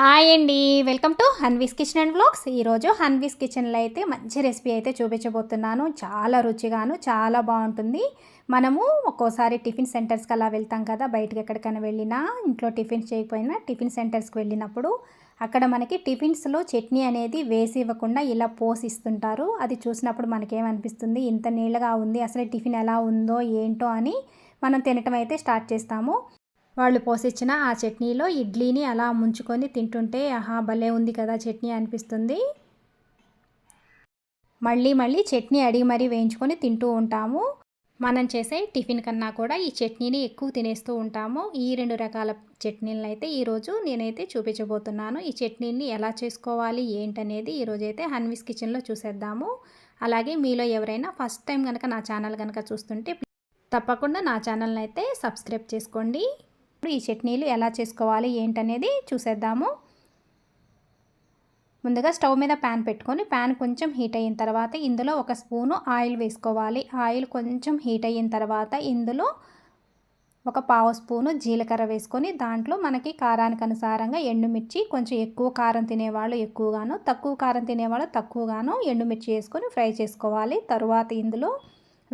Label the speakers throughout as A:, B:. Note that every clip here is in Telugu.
A: హాయ్ అండి. Welcome to Hanvi's kitchen and blogs ఈరోజు హన్వీస్ కిచెన్లో అయితే మంచి రెసిపీ అయితే చూపించబోతున్నాను. చాలా రుచిగాను చాలా బాగుంటుంది. మనము ఒక్కోసారి టిఫిన్ సెంటర్స్కి అలా వెళ్తాం కదా బయటకు ఎక్కడికైనా వెళ్ళినా ఇంట్లో టిఫిన్స్ చేయకపోయినా టిఫిన్ సెంటర్స్కి వెళ్ళినప్పుడు అక్కడ మనకి టిఫిన్స్లో చట్నీ అనేది వేసి ఇవ్వకుండా ఇలా పోసిస్తుంటారు. అది చూసినప్పుడు మనకేమనిపిస్తుంది ఇంత నీళ్ళగా ఉంది అసలు టిఫిన్ ఎలా ఉందో ఏంటో అని మనం తినటం అయితే స్టార్ట్ చేస్తాము. వాళ్ళు పోసిచ్చిన ఆ చట్నీలో ఇడ్లీని అలా ముంచుకొని తింటుంటే ఆహా భలే ఉంది కదా చట్నీ అనిపిస్తుంది. మళ్ళీ మళ్ళీ చట్నీ అడిగి మరీ వేయించుకొని తింటూ ఉంటాము. మనం చేసే టిఫిన్ కన్నా కూడా ఈ చట్నీని ఎక్కువ తినేస్తూ ఉంటాము. ఈ రెండు రకాల చట్నీలను అయితే ఈరోజు నేనైతే చూపించబోతున్నాను. ఈ చట్నీని ఎలా చేసుకోవాలి ఏంటనేది ఈరోజైతే హన్విస్ కిచెన్లో చూసేద్దాము. అలాగే మీలో ఎవరైనా ఫస్ట్ టైం కనుక నా ఛానల్ కనుక చూస్తుంటే తప్పకుండా నా ఛానల్ని అయితే సబ్స్క్రైబ్ చేసుకోండి. ఇప్పుడు ఈ చట్నీలు ఎలా చేసుకోవాలి ఏంటనేది చూసేద్దాము. ముందుగా స్టవ్ మీద ప్యాన్ పెట్టుకొని ప్యాన్ కొంచెం హీట్ అయిన తర్వాత ఇందులో ఒక స్పూను ఆయిల్ వేసుకోవాలి. ఆయిల్ కొంచెం హీట్ అయిన తర్వాత ఇందులో ఒక పావు స్పూను జీలకర్ర వేసుకొని దాంట్లో మనకి కారానికి అనుసారంగా ఎండుమిర్చి కొంచెం ఎక్కువ కారం తినేవాళ్ళు ఎక్కువగాను తక్కువ కారం తినేవాళ్ళు తక్కువగాను ఎండుమిర్చి వేసుకొని ఫ్రై చేసుకోవాలి. తరువాత ఇందులో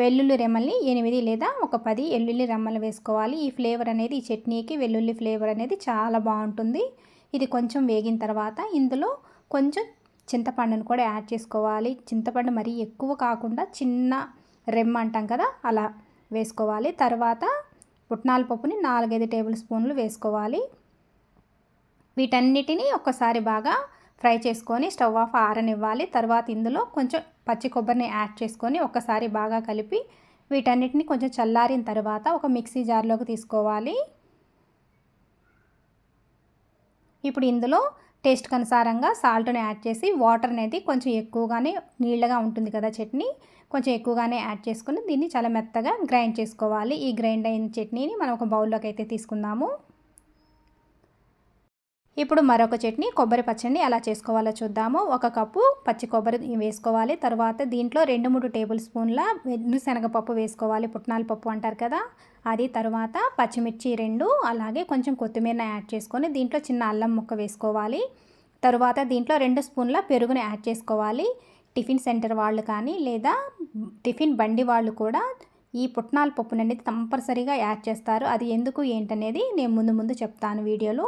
A: వెల్లుల్లి రెమ్మల్ని ఎనిమిది లేదా ఒక పది వెల్లుల్లి రెమ్మలు వేసుకోవాలి. ఈ ఫ్లేవర్ అనేది ఈ చట్నీకి వెల్లుల్లి ఫ్లేవర్ అనేది చాలా బాగుంటుంది. ఇది కొంచెం వేగిన తర్వాత ఇందులో కొంచెం చింతపండును కూడా యాడ్ చేసుకోవాలి. చింతపండు మరీ ఎక్కువ కాకుండా చిన్న రెమ్మ అంటాం కదా అలా వేసుకోవాలి. తర్వాత పుట్నాల పప్పుని నాలుగైదు టేబుల్ స్పూన్లు వేసుకోవాలి. వీటన్నిటిని ఒక్కసారి బాగా ఫ్రై చేసుకొని స్టవ్ ఆఫ్ ఆరనివ్వాలి. తర్వాత ఇందులో కొంచెం పచ్చి కొబ్బరిని యాడ్ చేసుకొని ఒకసారి బాగా కలిపి వీటన్నిటిని కొంచెం చల్లారిన తర్వాత ఒక మిక్సీ జార్లోకి తీసుకోవాలి. ఇప్పుడు ఇందులో టేస్ట్కి అనుసారంగా సాల్ట్ని యాడ్ చేసి వాటర్ అనేది కొంచెం ఎక్కువగానే నీళ్ళగా ఉంటుంది కదా చట్నీ కొంచెం ఎక్కువగానే యాడ్ చేసుకుని దీన్ని చాలా మెత్తగా గ్రైండ్ చేసుకోవాలి. ఈ గ్రైండ్ అయిన చట్నీని మనం ఒక బౌల్లోకి అయితే తీసుకుందాము. ఇప్పుడు మరొక చట్నీ కొబ్బరి పచ్చడిని ఎలా చేసుకోవాలో చూద్దాము. ఒక కప్పు పచ్చి కొబ్బరి వేసుకోవాలి. తర్వాత దీంట్లో రెండు మూడు టేబుల్ స్పూన్ల శనగపప్పు వేసుకోవాలి. పుట్నాల పప్పు అంటారు కదా అది తర్వాత పచ్చిమిర్చి రెండు అలాగే కొంచెం కొత్తిమీర యాడ్ చేసుకొని దీంట్లో చిన్న అల్లం ముక్క వేసుకోవాలి. తరువాత దీంట్లో రెండు స్పూన్ల పెరుగుని యాడ్ చేసుకోవాలి. టిఫిన్ సెంటర్ వాళ్ళు కానీ లేదా టిఫిన్ బండి వాళ్ళు కూడా ఈ పుట్నాల పప్పుననేది కంపల్సరీగా యాడ్ చేస్తారు. అది ఎందుకు ఏంటనేది నేను ముందు ముందు చెప్తాను వీడియోలో.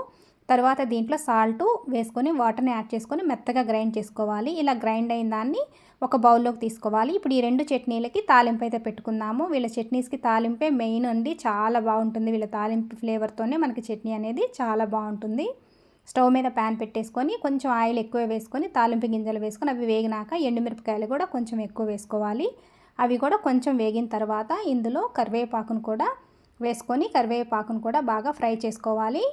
A: తర్వాత దీంట్లో సాల్ట్ వేసుకొని వాటర్ని యాడ్ చేసుకొని మెత్తగా గ్రైండ్ చేసుకోవాలి. ఇలా గ్రైండ్ అయిన దాన్ని ఒక బౌల్లోకి తీసుకోవాలి. ఇప్పుడు ఈ రెండు చట్నీలకి తాలింపు అయితే పెట్టుకుందాము. వీళ్ళ చట్నీస్కి తాలింపే మెయిన్ అండి. చాలా బాగుంటుంది వీళ్ళ తాలింపు ఫ్లేవర్తోనే మనకి చట్నీ అనేది చాలా బాగుంటుంది. స్టవ్ మీద ప్యాన్ పెట్టేసుకొని కొంచెం ఆయిల్ ఎక్కువ వేసుకొని తాలింపు గింజలు వేసుకొని అవి వేగినాక ఎండుమిరపకాయలు కూడా కొంచెం ఎక్కువ వేసుకోవాలి. అవి కూడా కొంచెం వేగిన తర్వాత ఇందులో కరివేపాకును కూడా వేసుకొని కరివేపాకును కూడా బాగా ఫ్రై చేసుకోవాలి.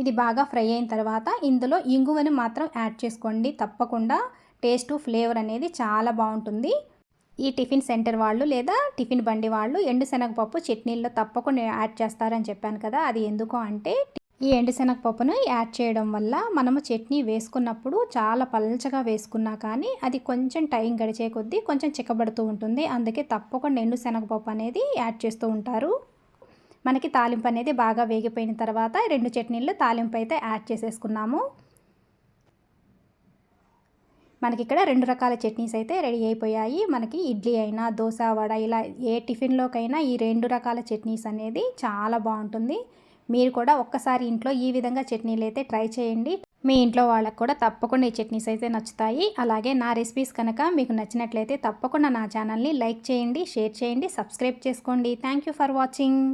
A: ఇది బాగా ఫ్రై అయిన తర్వాత ఇందులో ఇంగువని మాత్రం యాడ్ చేసుకోండి. తప్పకుండా టేస్ట్ ఫ్లేవర్ అనేది చాలా బాగుంటుంది. ఈ టిఫిన్ సెంటర్ వాళ్ళు లేదా టిఫిన్ బండి వాళ్ళు ఎండు శనగపప్పు చట్నీల్లో తప్పకుండా యాడ్ చేస్తారని చెప్పాను కదా అది ఎందుకు అంటే ఈ ఎండుశనగపప్పును యాడ్ చేయడం వల్ల మనము చట్నీ వేసుకున్నప్పుడు చాలా పల్చగా వేసుకున్నా కానీ అది కొంచెం టైం గడిచే కొద్దీ కొంచెం చిక్కబడుతూ ఉంటుంది. అందుకే తప్పకుండా ఎండుశనగపప్పు అనేది యాడ్ చేస్తూ ఉంటారు. మనకి తాలింపు అనేది బాగా వేగిపోయిన తర్వాత రెండు చట్నీలు తాలింపు అయితే యాడ్ చేసేసుకున్నాము. మనకి ఇక్కడ రెండు రకాల చట్నీస్ అయితే రెడీ అయిపోయాయి. మనకి ఇడ్లీ అయినా దోశ వడ ఇలా ఏ టిఫిన్లోకైనా ఈ రెండు రకాల చట్నీస్ అనేది చాలా బాగుంటుంది. మీరు కూడా ఒక్కసారి ఇంట్లో ఈ విధంగా చట్నీలు అయితే ట్రై చేయండి. మీ ఇంట్లో వాళ్ళకు కూడా తప్పకుండా ఈ చట్నీస్ అయితే నచ్చుతాయి. అలాగే నా రెసిపీస్ కనుక మీకు నచ్చినట్లయితే తప్పకుండా నా ఛానల్ని లైక్ చేయండి షేర్ చేయండి సబ్స్క్రైబ్ చేసుకోండి. Thank you for watching.